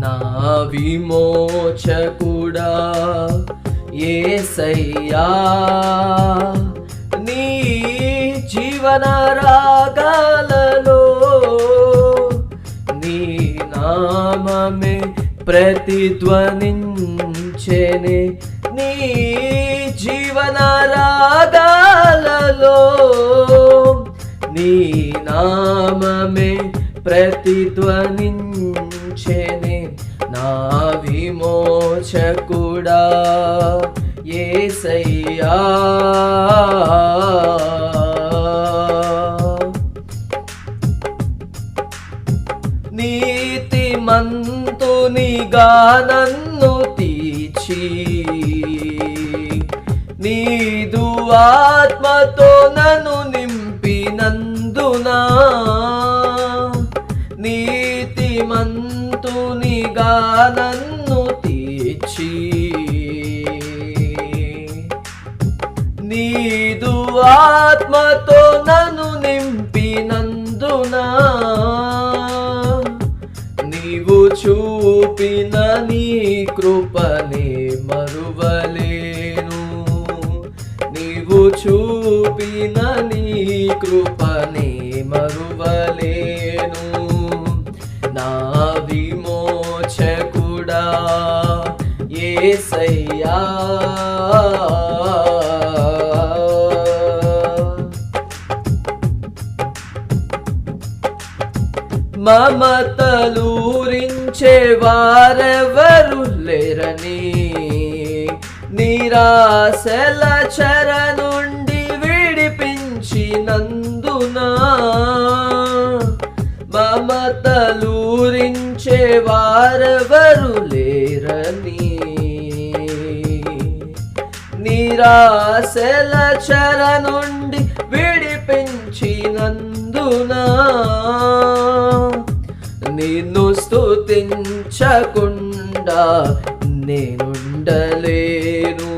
నా విమోచకుడా ఏసయ్యా నీ జీవన రాగాలలో నీ నామమే ప్రతిధ్వనించెనే. నీ జీవన రాగాలలో నీ నామమే ప్రతిధ్వనించెనే నా విమోచకుడా ఏసయ్యా. నీతిమంతునిగా నన్ను తీచి నీదు ఆత్మతో నన్ను నన్ను తీర్చి. నీదు ఆత్మతో నన్ను నింపినందున నీవు చూపిన నీ కృపనే మరువలేను. నీవు చూపిన నీ కృపనే మరువలే ఏసయ్యా మమతలూరించే వారెవరు లేరని నిరాశల చర నుండి విడిపించినందునా తలూరించే వారెవరు లేరని. నిరాశల చర నుండి విడిపించినందున నిన్ను స్తుతించకుండా నేనుండలేను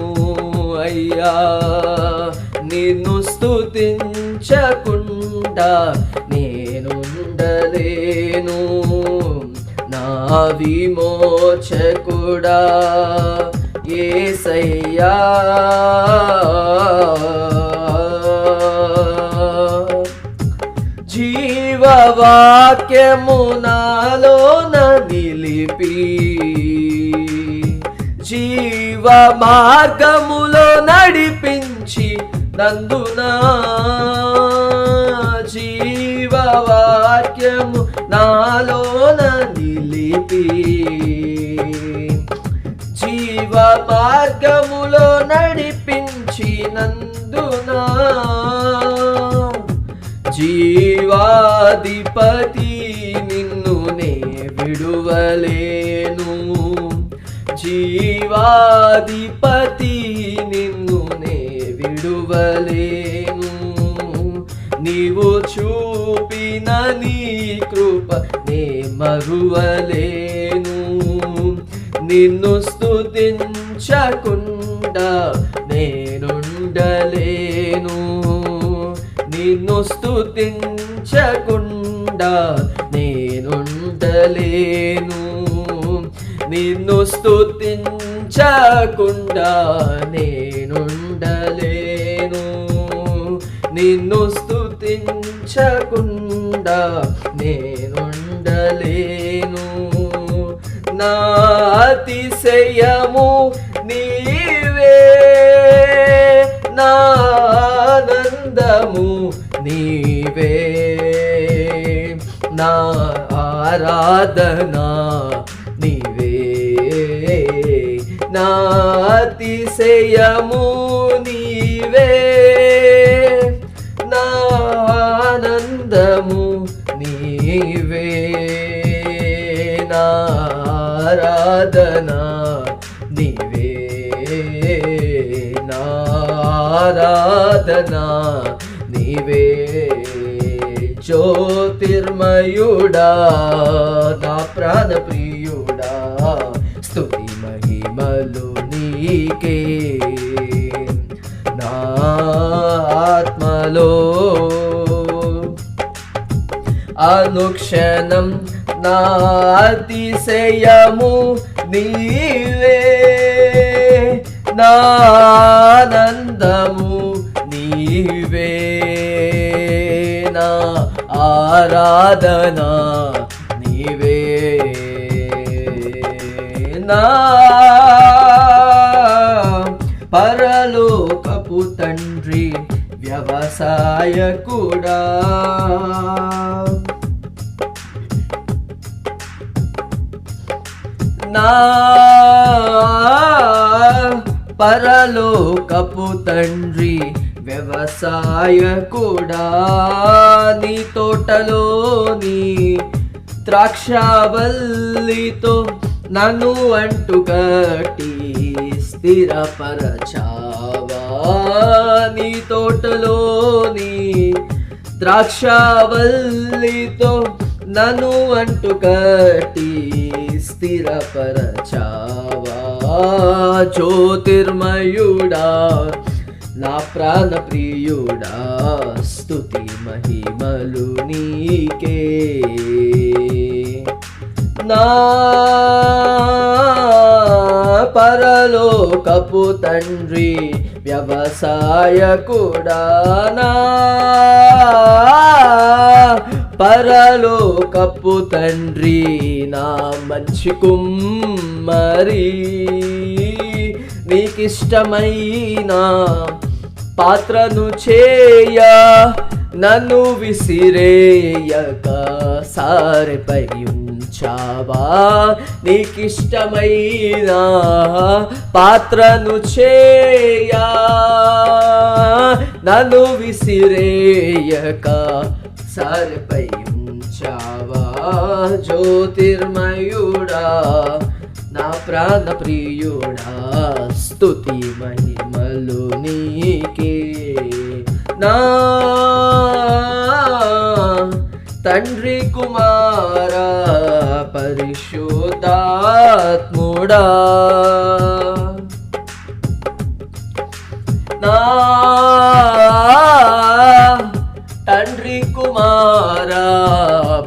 అయ్యా. నిన్ను స్తుతించకుండా నేనుండలేను నా విమోచకుడా ఏసయ్యా. జీవవాక్యము నాలోన నిలిపి జీవ మార్గములో నడిపించి నందునా. జీవవా జీవవాక్యము నాలోన నిలిపి. జీవ మార్గములో నడిపించినందున జీవాధిపతి నిన్ను నే విడువలేను. జీవాధిపతి నిన్ను నే విడువలే చూపిన నీ కృప నే మరువలేను. నిన్ను స్థుతించకుండా నేనుండలేను. నిన్ను స్థుతించకుండా నేనుండలేను. నిన్ను స్థుతించకుండా నేనుండలేను. నిన్ను స్థుతి చింతించకుండా నేనుండలేను. నా అతిశయము నీవే. నా ఆనందము నీవే. నా ఆరాధనా నీవే. నా అతిశయము ఆరాధనా నీవే జ్యోతిర్మయుడా నా ప్రాణప్రియుడా స్తుతి మహిమలు నీకే. నా ఆత్మలో అనుక్షణం నా అతిశయము నీవే. నా ఆరాధన నీవే. నా పరలోకపు తండ్రి వ్యవసాయ కూడా నా పరలోకపు తండ్రి వ్యవసాయ కూడా నీ తోటలోని ద్రాక్షవల్లితో నన్ను అంటుకట్టి స్థిరపరచావా? నీ తోటలోని ద్రాక్షవల్లితో నన్ను అంటుకట్టి స్థిరపరచావా? జ్యోతిర్మయుడా నా ప్రాణ ప్రియుడా స్థుతి మహిమలు నీకే. నా పరలోకపు తండ్రి వ్యవసాయ కూడా నా. పరలోకపు తండ్రి నా మంచి కుమ్మరి. నీకిష్టమైనా పాత్రను చేయ నన్ను విసిరేయక సారిపై ఉంచావా? నీకిష్టమైన పాత్రను చేయ నన్ను విసిరేయక సారిపై ఉంచావా? జ్యోతిర్మయుడా నా ప్రాణ ప్రియుడా స్తుతి మహిమలు నీకే. నా తండ్రి కుమార పరిశుద్ధాత్ముడా. నా తండ్రి కుమార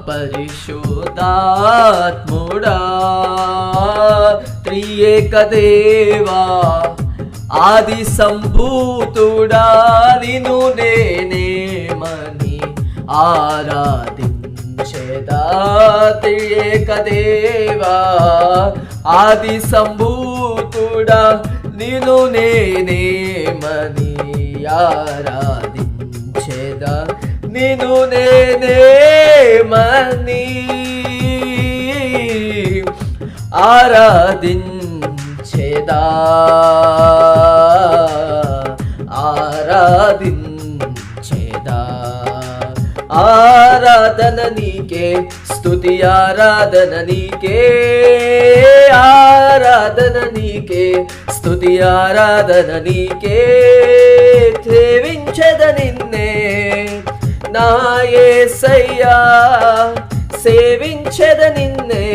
పరిశుద్ధాత్ముడా. త్రియేక దేవా ఆది సంభూతుడా నిను నేనేమని ఆరాధించేదా ఆది సంభూతుడా నిను నేనేమని ఆరాధించేదా నిను నేనేమని ఆరాధించేదా. ఆరాధించేదా? ఆరాధన నీకే స్థుతి ఆరాధన నీకే. ఆరాధన నీకే స్థుతి ఆరాధన నీకే. సేవించద నిన్నే నా యేసయ్యా సేవించద నిన్నే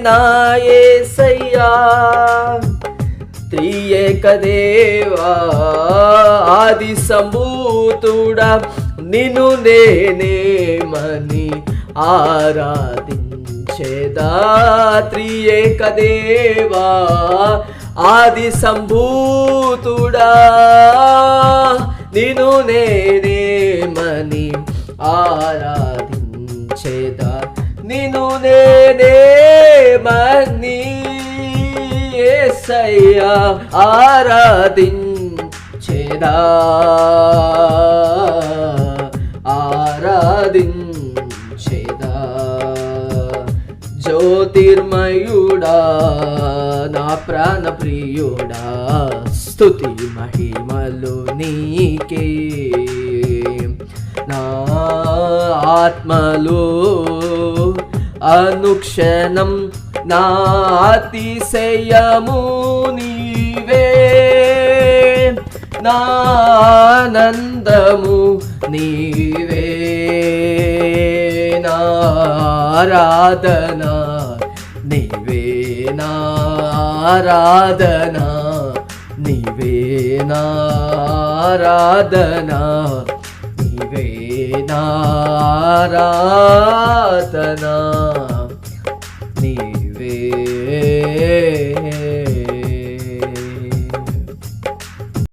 నా యేసయ్యా ఏకదేవా ఆది సంభూతుడా నిన్ను నేనేమని ఆరాధించేదా త్రియేక దేవా ఆది సంభూతుడా నిన్ను నేనేమని ఆరాధించేదా నిన్ను నేనేమని ఏసయ్యా ఆరాధించేదా. ఆరాధించేదా. జ్యోతిర్మయుడా నా ప్రాణ ప్రియుడా స్థుతి మహిమలు నీకే. నా ఆత్మలో అనుక్షణం నా అతిశయము నీవే. నానందము నీవే. నారాధన నీవే. నారాధన నీవే. నారాధన నీవే. నారాధనా